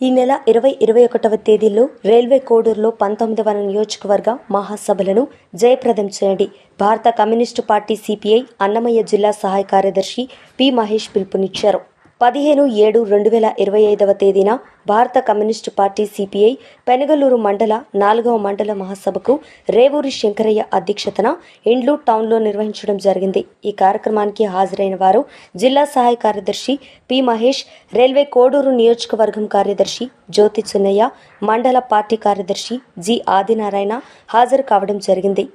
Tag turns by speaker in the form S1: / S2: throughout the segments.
S1: ఈ నెల ఇరవై ఇరవై ఒకటవ తేదీల్లో రైల్వే కోడూరులో పంతొమ్మిదవ నియోజకవర్గ మహాసభలను జయప్రదం చేయండి. భారత కమ్యూనిస్టు పార్టీ సిపిఐ అన్నమయ్య జిల్లా సహాయ కార్యదర్శి పి మహేష్ పిలుపునిచ్చారు. పదిహేను ఏడు రెండు వేల ఇరవై ఐదవ తేదీన భారత కమ్యూనిస్టు పార్టీ సిపిఐ పెనగలూరు మండల నాలుగవ మండల మహాసభకు రేవూరి శంకరయ్య అధ్యక్షతన ఇండ్లు టౌన్లో నిర్వహించడం జరిగింది. ఈ కార్యక్రమానికి హాజరైన వారు జిల్లా సహాయ కార్యదర్శి పి మహేష్ రైల్వే కోడూరు నియోజకవర్గం కార్యదర్శి జ్యోతి చిన్నయ్య మండల పార్టీ కార్యదర్శి జి ఆదినారాయణ హాజరు కావడం జరిగింది.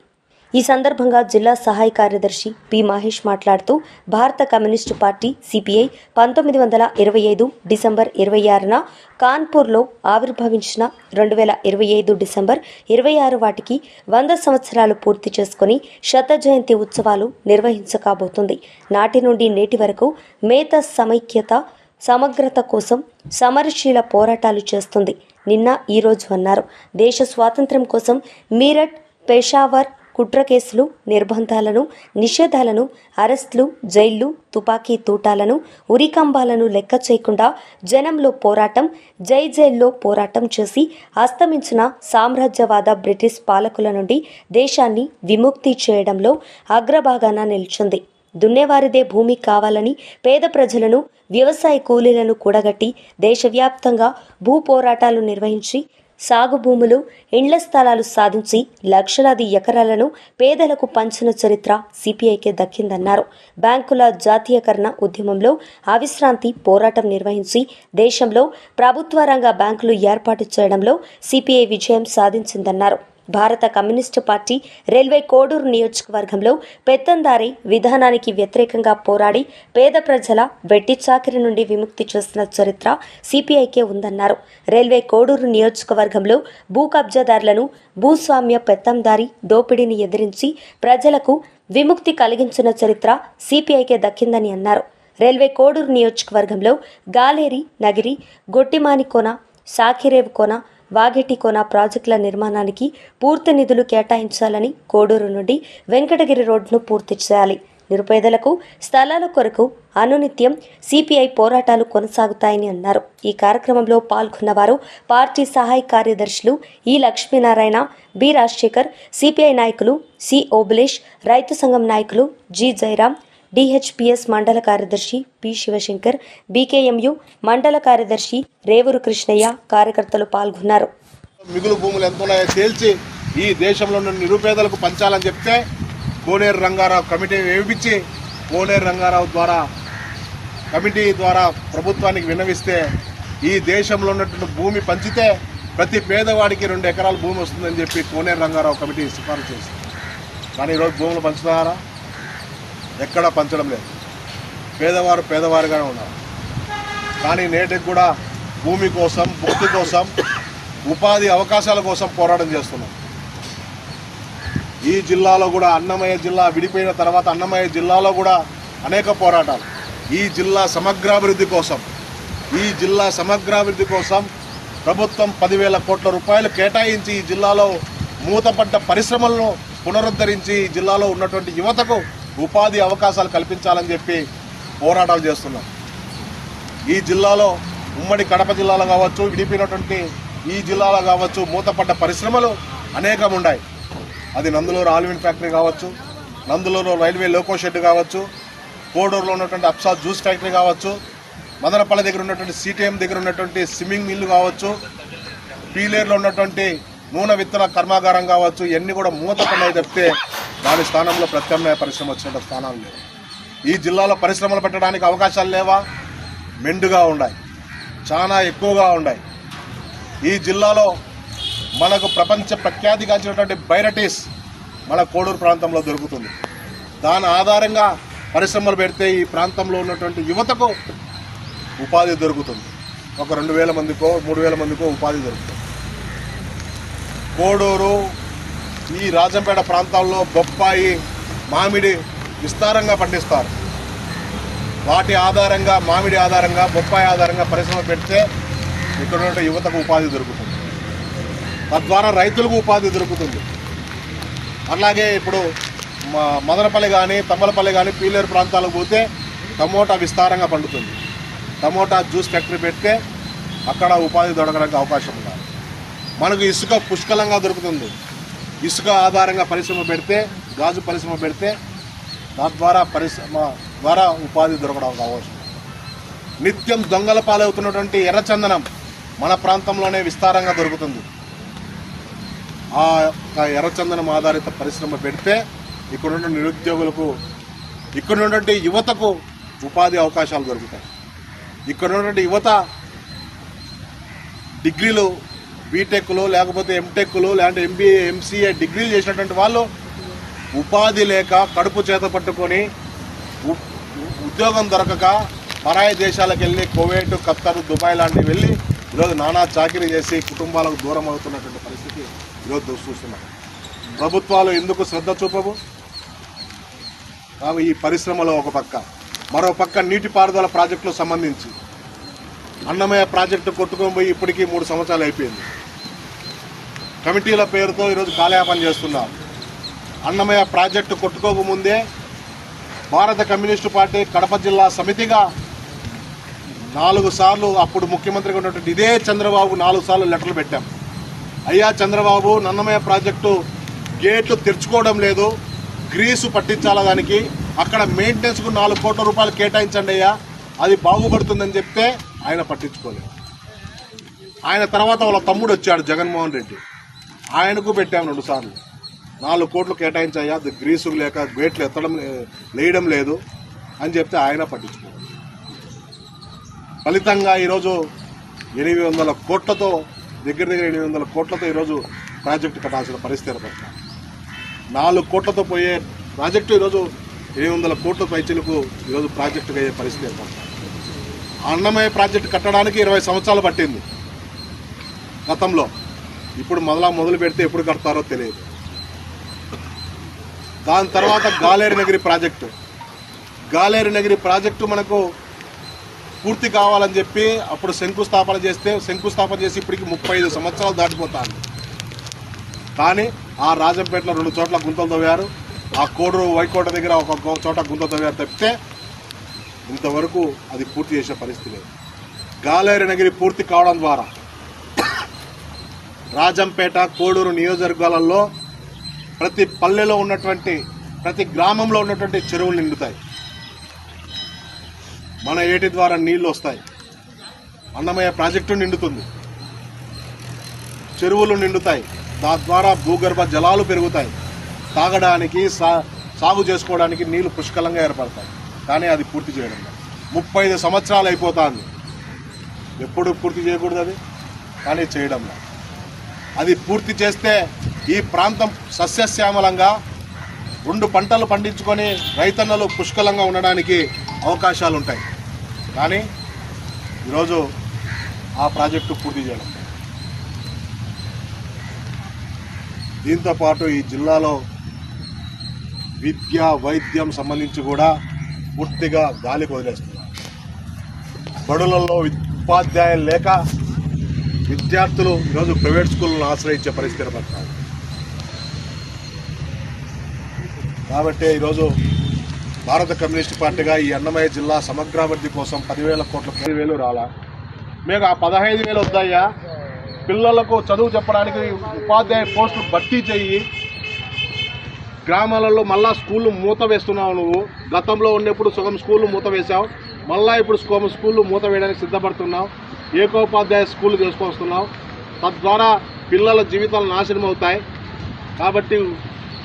S1: ఈ సందర్భంగా జిల్లా సహాయ కార్యదర్శి పి మహేష్ మాట్లాడుతూ భారత కమ్యూనిస్టు పార్టీ సిపిఐ పంతొమ్మిది వందల ఇరవై ఐదు డిసెంబర్ ఇరవై ఆరున కాన్పూర్లో ఆవిర్భవించిన రెండు వేల ఇరవై ఐదు డిసెంబర్ ఇరవై ఆరు వాటికి వంద సంవత్సరాలు పూర్తి చేసుకుని శత జయంతి ఉత్సవాలు నిర్వహించకాబోతుంది. నాటి నుండి నేటి వరకు మేత సమైక్యత సమగ్రత కోసం సమరశీల పోరాటాలు చేస్తుంది. నిన్న ఈరోజు అన్నారు. దేశ స్వాతంత్ర్యం కోసం మీరట్ పెషావర్ కుట్ర కేసులు నిర్బంధాలను నిషేధాలను అరెస్టులు జైళ్ళు తుపాకీ తూటాలను ఉరికంబాలను లెక్క చేయకుండా జనంలో పోరాటం జై జైల్లో పోరాటం చేసి అస్తమించిన సామ్రాజ్యవాద బ్రిటిష్ పాలకుల నుండి దేశాన్ని విముక్తి చేయడంలో అగ్రభాగాన నిలిచింది. దున్నేవారిదే భూమి కావాలని పేద ప్రజలను వ్యవసాయ కూలీలను కూడగట్టి దేశవ్యాప్తంగా భూ పోరాటాలు నిర్వహించి సాగు భూములు ఇండ్ల స్థలాలు సాధించి లక్షలాది ఎకరాలను పేదలకు పంచిన చరిత్ర సిపిఐకే దక్కిందన్నారు. బ్యాంకుల జాతీయకరణ ఉద్యమంలో అవిశ్రాంతి పోరాటం నిర్వహించి దేశంలో ప్రభుత్వ రంగ బ్యాంకులు ఏర్పాటు చేయడంలో సిపిఐ విజయం సాధించిందన్నారు. భారత కమ్యూనిస్టు పార్టీ రైల్వే కోడూరు నియోజకవర్గంలో పెత్తందారి విధానానికి వ్యతిరేకంగా పోరాడి పేద ప్రజల వెట్టి చాకిరి నుండి విముక్తి చేసిన చరిత్ర సిపిఐకే ఉందన్నారు. రైల్వే కోడూరు నియోజకవర్గంలో భూ కబ్జాదారులను భూస్వామ్య పెత్తందారి దోపిడీని ఎదిరించి ప్రజలకు విముక్తి కలిగించిన చరిత్ర సిపిఐకే దక్కిందని అన్నారు. రైల్వే కోడూరు నియోజకవర్గంలో గాలేరి నగిరి గొట్టిమానికోన కోన కోన వాగెటి కోన ప్రాజెక్టుల నిర్మాణానికి పూర్తి నిధులు కేటాయించాలని కోడూరు నుండి వెంకటగిరి రోడ్ను పూర్తి చేయాలి. నిరుపేదలకు స్థలాల కొరకు అనునిత్యం సిపిఐ పోరాటాలు కొనసాగుతాయని అన్నారు. ఈ కార్యక్రమంలో పాల్గొన్నవారు పార్టీ సహాయ కార్యదర్శులు E Lakshminarayana B Rajasekhar CPI నాయకులు సి ఓబులేష్ రైతు సంఘం నాయకులు జి జయరాం డిహెచ్పిఎస్ మండల కార్యదర్శి పి శివశంకర్ బీకేఎంయు మండల కార్యదర్శి రేవూరు కృష్ణయ్య కార్యకర్తలు పాల్గొన్నారు.
S2: మిగులు భూములు ఎంత ఉన్నాయో తేల్చి ఈ దేశంలో ఉన్న నిరుపేదలకు పంచాలని చెప్తే కోనేరు రంగారావు కమిటీ వేపించి కోనేరు రంగారావు ద్వారా కమిటీ ద్వారా ప్రభుత్వానికి విన్నవిస్తే ఈ దేశంలో ఉన్నటువంటి భూమి పంచితే ప్రతి పేదవాడికి రెండు ఎకరాల భూమి వస్తుందని చెప్పి కోనేరు రంగారావు కమిటీ సిఫారసు చేసింది. కానీ ఈరోజు భూములు పంచుతారా ఎక్కడా పంచడం లేదు. పేదవారు పేదవారుగానే ఉన్నారు. కానీ నేటికి కూడా భూమి కోసం భక్తి కోసం ఉపాధి అవకాశాల కోసం పోరాటం చేస్తున్నాం. ఈ జిల్లాలో కూడా అన్నమయ్య జిల్లా విడిపోయిన తర్వాత అన్నమయ్య జిల్లాలో కూడా అనేక పోరాటాలు. ఈ జిల్లా సమగ్రాభివృద్ధి కోసం ఈ జిల్లా సమగ్రాభివృద్ధి కోసం ప్రభుత్వం పదివేల కోట్ల రూపాయలు కేటాయించి ఈ జిల్లాలో మూతపడ్డ పరిశ్రమలను పునరుద్ధరించి ఈ జిల్లాలో ఉన్నటువంటి యువతకు ఉపాధి అవకాశాలు కల్పించాలని చెప్పి పోరాటాలు చేస్తున్నాం. ఈ జిల్లాలో ఉమ్మడి కడప జిల్లాలో కావచ్చు విడిపోయినటువంటి ఈ జిల్లాలో కావచ్చు మూతపడ్డ పరిశ్రమలు అనేకం ఉన్నాయి. అది నందులూరు ఆల్విన్ ఫ్యాక్టరీ కావచ్చు నందులూరు రైల్వే లోకో షెడ్ కావచ్చు కోడూరులో ఉన్నటువంటి అప్సా జ్యూస్ ఫ్యాక్టరీ కావచ్చు మదనపల్లి దగ్గర ఉన్నటువంటి సిటిఎం దగ్గర ఉన్నటువంటి స్విమ్మింగ్ మిల్లు కావచ్చు పీలేరులో ఉన్నటువంటి నూనె విత్తన కర్మాగారం కావచ్చు ఇవన్నీ కూడా మూతపడినాయి తప్పితే దాని స్థానంలో ప్రత్యామ్నాయ పరిశ్రమ వచ్చిన స్థానాలు లేవు. ఈ జిల్లాలో పరిశ్రమలు పెట్టడానికి అవకాశాలు లేవా? మెండుగా ఉన్నాయి చాలా ఎక్కువగా ఉన్నాయి ఈ జిల్లాలో మనకు ప్రపంచ ప్రఖ్యాతిగాంచినటువంటి బైరటీస్ మన కోడూరు ప్రాంతంలో దొరుకుతుంది. దాని ఆధారంగా పరిశ్రమలు పెడితే ఈ ప్రాంతంలో ఉన్నటువంటి యువతకు ఉపాధి దొరుకుతుంది. ఒక రెండు వేల మందికో మూడు వేల మందికో ఉపాధి దొరుకుతుంది. కోడూరు ఈ రాజంపేట ప్రాంతాల్లో బొప్పాయి మామిడి విస్తారంగా పండిస్తారు. వాటి ఆధారంగా మామిడి ఆధారంగా బొప్పాయి ఆధారంగా పరిశ్రమ పెడితే ఇక్కడ యువతకు ఉపాధి దొరుకుతుంది. తద్వారా రైతులకు ఉపాధి దొరుకుతుంది. అలాగే ఇప్పుడు మదనపల్లి కానీ తమ్మలపల్లి కానీ పీలేరు ప్రాంతాలకు పోతే టమోటా విస్తారంగా పండుతుంది. టమోటా జ్యూస్ ఫ్యాక్టరీ పెడితే అక్కడ ఉపాధి దొరకడానికి అవకాశం ఉండాలి. మనకు ఇసుక పుష్కలంగా దొరుకుతుంది. ఇసుక ఆధారంగా పరిశ్రమ పెడితే గాజు పరిశ్రమ పెడితే తద్వారా ద్వారా పరిశ్రమ ద్వారా ఉపాధి దొరకడం కావచ్చు. నిత్యం దొంగల పాలవుతున్నటువంటి ఎర్రచందనం మన ప్రాంతంలోనే విస్తారంగా దొరుకుతుంది. ఆ యొక్క ఎర్రచందనం ఆధారిత పరిశ్రమ పెడితే ఇక్కడున్న నిరుద్యోగులకు ఇక్కడ ఉన్నటువంటి యువతకు ఉపాధి అవకాశాలు దొరుకుతాయి. ఇక్కడ ఉన్నటువంటి యువత డిగ్రీలు బీటెక్లు లేకపోతే ఎంటెక్లు లేదంటే ఎంబీఏ ఎంసీఏ డిగ్రీలు చేసినటువంటి వాళ్ళు ఉపాధి లేక కడుపు చేత పట్టుకొని ఉ- ఉద్యోగం దొరకక పరాయి దేశాలకు వెళ్ళి కువైట్ ఖత్తర్ దుబాయ్ లాంటివి వెళ్ళి ఈరోజు నానా చాకరీ చేసి కుటుంబాలకు దూరం అవుతున్నటువంటి పరిస్థితి ఈరోజు చూస్తున్నాం. ప్రభుత్వాలు ఎందుకు శ్రద్ధ చూపవు? కాబట్టి ఈ పరిశ్రమలో ఒక పక్క. మరో పక్క నీటిపారుదల ప్రాజెక్టులకు సంబంధించి. అన్నమయ్య ప్రాజెక్టు కొట్టుకొని పోయి ఇప్పటికీ మూడు సంవత్సరాలు అయిపోయింది. కమిటీల పేరుతో ఈరోజు కాలయాపన చేస్తున్నారు అన్నమయ్య ప్రాజెక్టు కొట్టుకోకముందే భారత కమ్యూనిస్టు పార్టీ కడప జిల్లా సమితిగా నాలుగు సార్లు అప్పుడు ముఖ్యమంత్రిగా ఉన్నటువంటి ఇదే చంద్రబాబు నాలుగు సార్లు లెటర్లు పెట్టాం. అయ్యా చంద్రబాబు నన్నమయ్య ప్రాజెక్టు గేట్లు తెరుచుకోవడం లేదు గ్రీసు పట్టించాల దానికి? అక్కడ మెయింటెనెన్స్కు నాలుగు కోట్ల రూపాయలు కేటాయించండి అయ్యా అది బాగుపడుతుందని చెప్తే ఆయన పట్టించుకోలేదు. ఆయన తర్వాత వాళ్ళ తమ్ముడు వచ్చాడు జగన్మోహన్ రెడ్డి. ఆయనకు పెట్టాము రెండు సార్లు. నాలుగు కోట్లు కేటాయించాయా? అది గ్రీసు లేక గేట్లు ఎత్తడం లేయడం లేదు అని చెప్తే ఆయన పట్టించుకోలేదు. ఫలితంగా ఈరోజు ఎనిమిది వందల కోట్లతో దగ్గర దగ్గర ఎనిమిది వందల కోట్లతో ఈరోజు ప్రాజెక్టు కట్టాల్సిన పరిస్థితి ఏర్పడుతుంది నాలుగు కోట్లతో పోయే ప్రాజెక్టు ఈరోజు ఎనిమిది వందల కోట్ల పైచలకు ఈరోజు ప్రాజెక్టుగా అయ్యే పరిస్థితి ఏర్పడుతుంది అన్నమయ్య ప్రాజెక్టు కట్టడానికి ఇరవై సంవత్సరాలు పట్టింది గతంలో. ఇప్పుడు మొదల మొదలు పెడితే ఎప్పుడు కడతారో తెలియదు. దాని తర్వాత గాలేరు నగిరి ప్రాజెక్టు. గాలేరు నగిరి ప్రాజెక్టు మనకు పూర్తి కావాలని చెప్పి అప్పుడు శంకుస్థాపన చేస్తే శంకుస్థాపన చేసి ఇప్పటికి ముప్పై ఐదు సంవత్సరాలు దాటిపోతాను కానీ ఆ రాజంపేటలో రెండు చోట్ల గుంతలు తవ్వారు. ఆ కోడూరు వైకోట దగ్గర ఒక చోట గుంత తవ్వారు తప్పితే ఇంతవరకు అది పూర్తి చేసే పరిస్థితి లేదు. నగిరి పూర్తి కావడం ద్వారా రాజంపేట కోడూరు నియోజకవర్గాలలో ప్రతి పల్లెలో ఉన్నటువంటి ప్రతి గ్రామంలో ఉన్నటువంటి చెరువులు నిండుతాయి. మన ఏటి ద్వారా నీళ్ళు వస్తాయి. అన్నమయ్య ప్రాజెక్టు నిండుతుంది. చెరువులు నిండుతాయి. దాని ద్వారా భూగర్భ జలాలు పెరుగుతాయి. తాగడానికి సా సాగు చేసుకోవడానికి నీళ్ళు పుష్కలంగా ఏర్పడతాయి. కానీ అది పూర్తి చేయడం ముప్పై ఐదు సంవత్సరాలు అయిపోతుంది. ఎప్పుడు పూర్తి చేయకూడదు అది? కానీ చేయడం అది పూర్తి చేస్తే ఈ ప్రాంతం సస్యశ్యామలంగా రెండు పంటలు పండించుకొని రైతన్నలు పుష్కలంగా ఉండడానికి అవకాశాలు ఉంటాయి కానీ ఈరోజు ఆ ప్రాజెక్టు పూర్తి చేయడం దీంతోపాటు దీంతో పాటు ఈ జిల్లాలో విద్య వైద్యం సంబంధించి కూడా పూర్తిగా గాలికి వదిలేస్తున్నారు బడులలో ఉపాధ్యాయులు లేక విద్యార్థులు ఈరోజు ప్రైవేట్ స్కూళ్ళను ఆశ్రయించే పరిస్థితి పడతారు కాబట్టి ఈరోజు భారత కమ్యూనిస్ట్ పార్టీగా ఈ అన్నమయ్య జిల్లా సమగ్రాభివృద్ధి కోసం పదివేల కోట్ల పదివేలు రాలా? మీకు ఆ పదహైదు వేలు వద్దాయా పిల్లలకు చదువు చెప్పడానికి ఉపాధ్యాయ పోస్టులు భర్తీ చేయి గ్రామాలలో మళ్ళా స్కూళ్ళు మూత వేస్తున్నావు నువ్వు. గతంలో ఉన్నప్పుడు సుగం స్కూళ్ళు మూత వేశావు. మళ్ళా ఇప్పుడు సుగం స్కూళ్ళు మూత వేయడానికి సిద్ధపడుతున్నావు. ఏకోపాధ్యాయ స్కూళ్ళు తీసుకొస్తున్నావు. తద్వారా పిల్లల జీవితాలు నాశనం అవుతాయి. కాబట్టి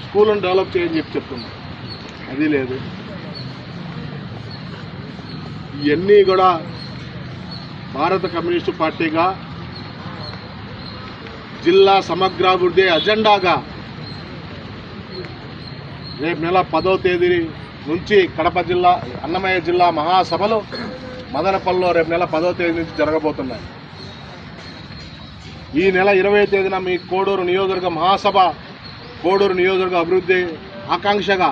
S2: స్కూళ్ళను డెవలప్ చేయని చెప్పి చెప్తున్నావు అది లేదు. ఇవన్నీ కూడా భారత కమ్యూనిస్టు పార్టీగా జిల్లా సమగ్రాభివృద్ధి అజెండాగా రేపు నెల పదో తేదీ నుంచి కడప జిల్లా అన్నమయ్య జిల్లా మహాసభలు మదనపల్లిలో రేపు నెల పదో తేదీ నుంచి జరగబోతున్నాయి. ఈ నెల ఇరవై తేదీన మీ కోడూరు నియోజకవర్గ మహాసభ కోడూరు నియోజకవర్గ అభివృద్ధి ఆకాంక్షగా